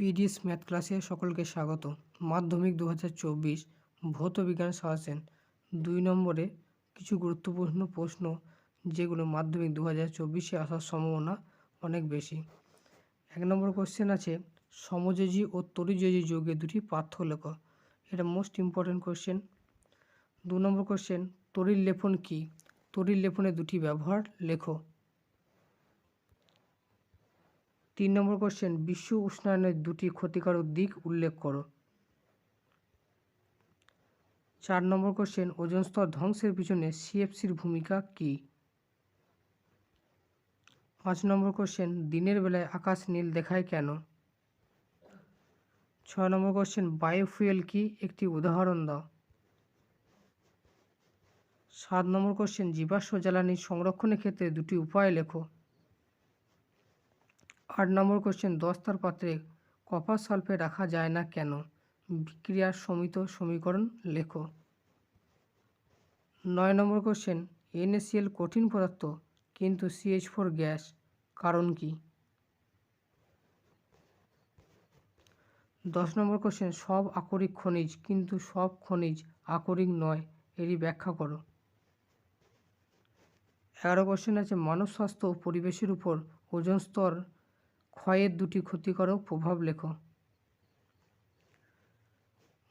PDS math ক্লাসে সকলকে স্বাগত। মাধ্যমিক দু হাজার চব্বিশ ভৌত বিজ্ঞান সাজেশন দুই নম্বরে কিছু গুরুত্বপূর্ণ প্রশ্ন, যেগুলো মাধ্যমিক দু হাজার চব্বিশে আসার সম্ভাবনা অনেক বেশি। এক নম্বর কোশ্চেন আছে, সমযোজী ও তরিযোজী যৌগের দুটি পার্থক্য। লেখ এটা মোস্ট ইম্পর্টেন্ট কোশ্চেন দু নম্বর কোশ্চেন তড়িৎ লেপন কী? তড়িৎ লেপনের দুটি ব্যবহার লেখো। তিন নম্বর কোশ্চেন বিশ্ব উষ্ণায়নের দুটি ক্ষতিকারক দিক উল্লেখ করো। চার নম্বর কোশ্চেন ওজন স্তর ধ্বংসের পিছনে সিএফসির ভূমিকা কী? পাঁচ নম্বর কোশ্চেন দিনের বেলায় আকাশ নীল দেখায় কেন? ছয় নম্বর কোশ্চেন বায়োফুয়েল কি? একটি উদাহরণ দাও। সাত নম্বর কোশ্চেন জীবাশ্ম জ্বালানি সংরক্ষণের ক্ষেত্রে দুটি উপায় লেখো। আট নম্বর কোশ্চেন দস্তার পাত্রে কপার সালফেট রাখা যায় না কেন? বিক্রিয়ার সমিত সমীকরণ লেখো। নয় নম্বর কোশ্চেন এনএসিএল কঠিন পদার্থ, কিন্তু সিএইচ ফোর গ্যাস, কারণ কি? দশ নম্বর কোশ্চেন সব আকরিক খনিজ, কিন্তু সব খনিজ আকরিক নয়, এরই ব্যাখ্যা করো। এগারো কোশ্চেন আছে, মানব স্বাস্থ্য ও পরিবেশের উপর ওজন স্তর ক্ষয়ের দুটি ক্ষতিকারক প্রভাব লেখো।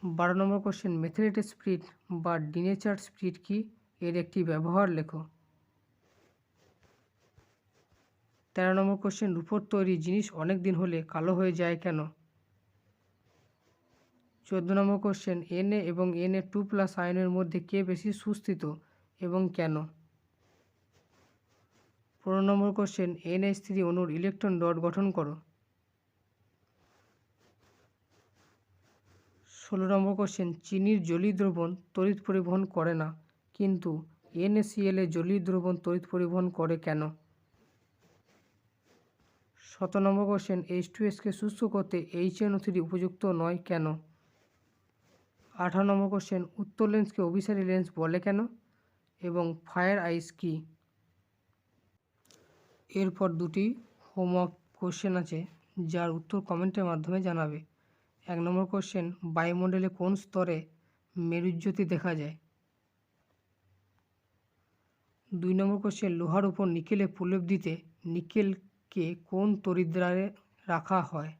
বারো নম্বর কোশ্চেন মেথিলেটেড স্পিরিট বা ডিনেচার স্পিরিট কি? এর একটি ব্যবহার লেখো। তেরো নম্বর কোশ্চেন রূপোর তৈরি জিনিস অনেক দিন হলে কালো হয়ে যায় কেন? চোদ্দ নম্বর কোশ্চেন এন এ এবং এন এ টু প্লাস আয়নের মধ্যে কে বেশি সুস্থিত এবং কেন? পনেরো নম্বর কোশ্চেন এন এইচ থ্রি অনুর ইলেকট্রন ডট গঠন করো। ষোলো নম্বর কোশ্চেন চিনির জলীয় দ্রবণ তড়িৎ পরিবহন করে না, কিন্তু এনএসিএল জলীয় দ্রবণ তড়িৎ পরিবহন করে কেন? সতেরো নম্বর কোশ্চেন এইচ টু এসকে শুষ্ক করতে এইচ এন থ্রি উপযুক্ত নয় কেন? আঠারো নম্বর কোশ্চেন উত্তর লেন্সকে অভিসারী লেন্স বলে কেন? এবং ফায়ার আইস কী? এরপর দুটি হোমওয়ার্ক কোশ্চেন আছে, যার উত্তর কমেন্টের মাধ্যমে জানাবে। এক নম্বর কোশ্চেন, বায়ুমণ্ডলে কোন স্তরে মেরুজ্যোতি দেখা যায়? দুই নম্বর কোশ্চেন, লোহার উপর নিকেলে প্রলেপ দিতে নিকেলকে কোন তরিদ্রারে রাখা হয়?